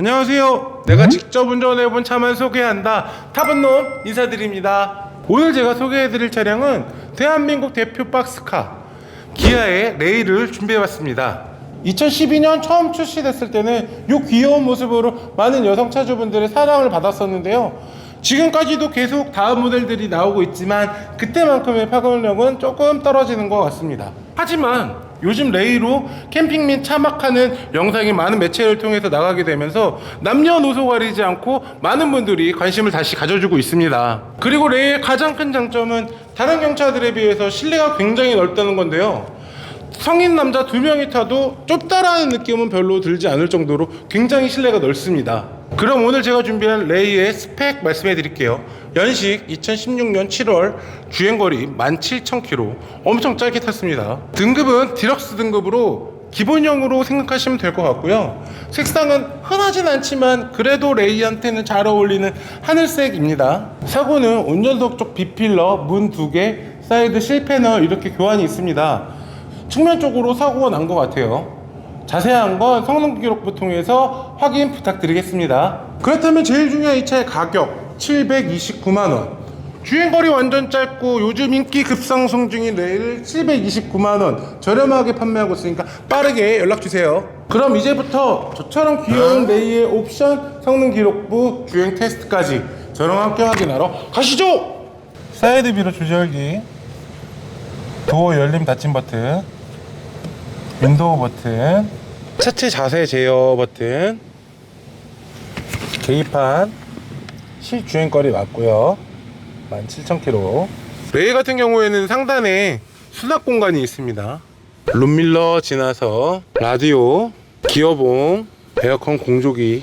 안녕하세요. 내가 직접 운전해본 차만 소개한다. 타본 놈 인사드립니다. 오늘 제가 소개해드릴 차량은 대한민국 대표 박스카 기아의 레일을 준비해봤습니다. 2012년 처음 출시됐을 때는 이 귀여운 모습으로 많은 여성 차주분들의 사랑을 받았었는데요. 지금까지도 계속 다음 모델들이 나오고 있지만 그때만큼의 파급력은 조금 떨어지는 것 같습니다. 하지만 요즘 레이로 캠핑 및 차막하는 영상이 많은 매체를 통해서 나가게 되면서 남녀노소 가리지 않고 많은 분들이 관심을 다시 가져주고 있습니다. 그리고 레이의 가장 큰 장점은 다른 경차들에 비해서 실내가 굉장히 넓다는 건데요. 성인 남자 두 명이 타도 좁다라는 느낌은 별로 들지 않을 정도로 굉장히 실내가 넓습니다. 그럼 오늘 제가 준비한 레이의 스펙 말씀해 드릴게요. 연식 2016년 7월 주행거리 17,000km 엄청 짧게 탔습니다. 등급은 디럭스 등급으로 기본형으로 생각하시면 될 것 같고요. 색상은 흔하진 않지만 그래도 레이한테는 잘 어울리는 하늘색입니다. 사고는 운전석 쪽 비필러 문 두 개, 사이드 실패너 이렇게 교환이 있습니다. 측면 쪽으로 사고가 난 것 같아요. 자세한 건 성능 기록부 통해서 확인 부탁드리겠습니다. 그렇다면 제일 중요한 이 차의 가격 729만원. 주행거리 완전 짧고 요즘 인기 급상승 중인 레일 729만원 저렴하게 판매하고 있으니까 빠르게 연락주세요. 그럼 이제부터 저처럼 귀여운 레이의 옵션 성능 기록부 주행 테스트까지 저랑 함께 확인하러 가시죠! 사이드 미러 조절기 도어 열림 닫힘 버튼 윈도우 버튼 차체 자세 제어 버튼 계기판 실주행거리 맞고요. 17,000km 레일 같은 경우에는 상단에 수납 공간이 있습니다. 룸밀러 지나서 라디오 기어봉 에어컨 공조기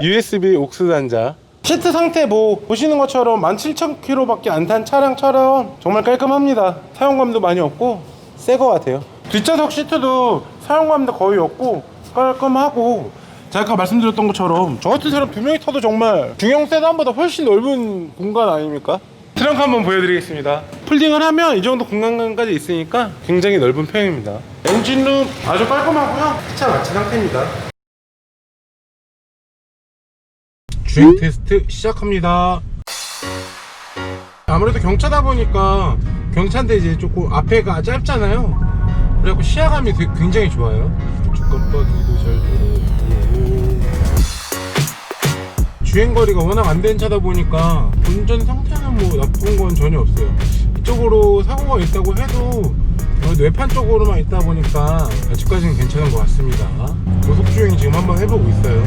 USB 옥스 단자. 시트 상태 뭐 보시는 것처럼 17,000km밖에 안 탄 차량처럼 정말 깔끔합니다. 사용감도 많이 없고 새 거 같아요. 뒷좌석 시트도 사용감도 거의 없고 깔끔하고 제가 아까 말씀드렸던 것처럼 저 같은 사람 두 명이 타도 정말 중형 세단보다 훨씬 넓은 공간 아닙니까? 트렁크 한번 보여드리겠습니다. 폴딩을 하면 이 정도 공간까지 있으니까 굉장히 넓은 편입니다. 엔진룸 아주 깔끔하고요. 차 마친 상태입니다. 주행 테스트 시작합니다. 아무래도 경차다 보니까 경차인데 이제 조금 앞에가 짧잖아요. 그래갖고 시야감이 굉장히 좋아요 깜빡이도 잘 되고. 주행거리가 워낙 안 된 차다 보니까 운전 상태는 뭐 나쁜 건 전혀 없어요. 이쪽으로 사고가 있다고 해도 뇌판 쪽으로만 있다 보니까 아직까지는 괜찮은 것 같습니다. 고속주행 지금 한번 해보고 있어요.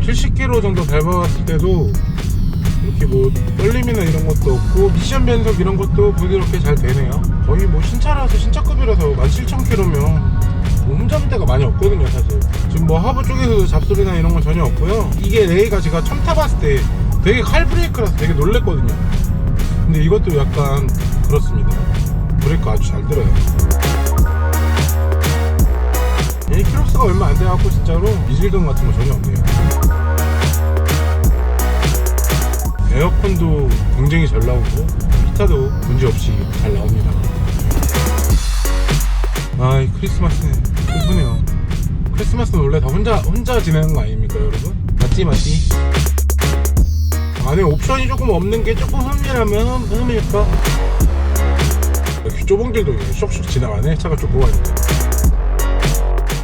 70km 정도 밟아봤을 때도 이렇게 뭐 떨림이나 이런 것도 없고 미션 변속 이런 것도 부드럽게 잘 되네요. 거의 뭐 신차라서 신차급이라서 17,000km면 몸잡을 데가 많이 없거든요 사실. 지금 뭐 하부 쪽에서도 잡소리나 이런 건 전혀 없고요. 이게 레이가 제가 처음 타봤을 때 되게 칼 브레이크라서 되게 놀랬거든요. 근데 이것도 약간 그렇습니다. 브레이크 아주 잘 들어요. 얘 키로수가 얼마 안 돼갖고 진짜로 이질감 같은 거 전혀 없네요 에어컨도 굉장히 잘 나오고 히터도 문제없이 잘 나옵니다 아이 크리스마스는 슬프네요 크리스마스는 원래 다 혼자 혼자 지내는 거 아닙니까 여러분? 맞지 맞지? 안에 옵션이 조금 없는 게 조금 흠이라면 흠, 흠일까? 좁은 길도 슉슉 지나가네 차가 좁고 가니까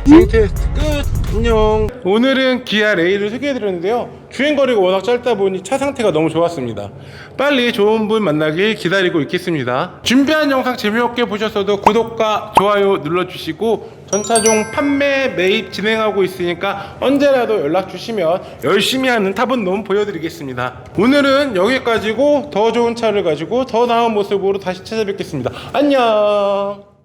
주행 테스트 끝 안녕. 오늘은 기아 레이를 소개해드렸는데요. 주행거리가 워낙 짧다 보니 차 상태가 너무 좋았습니다. 빨리 좋은 분 만나길 기다리고 있겠습니다. 준비한 영상 재미없게 보셨어도 구독과 좋아요 눌러주시고 전차종 판매 매입 진행하고 있으니까 언제라도 연락 주시면 열심히 하는 탑은 놈 보여드리겠습니다. 오늘은 여기까지고 더 좋은 차를 가지고 더 나은 모습으로 다시 찾아뵙겠습니다. 안녕.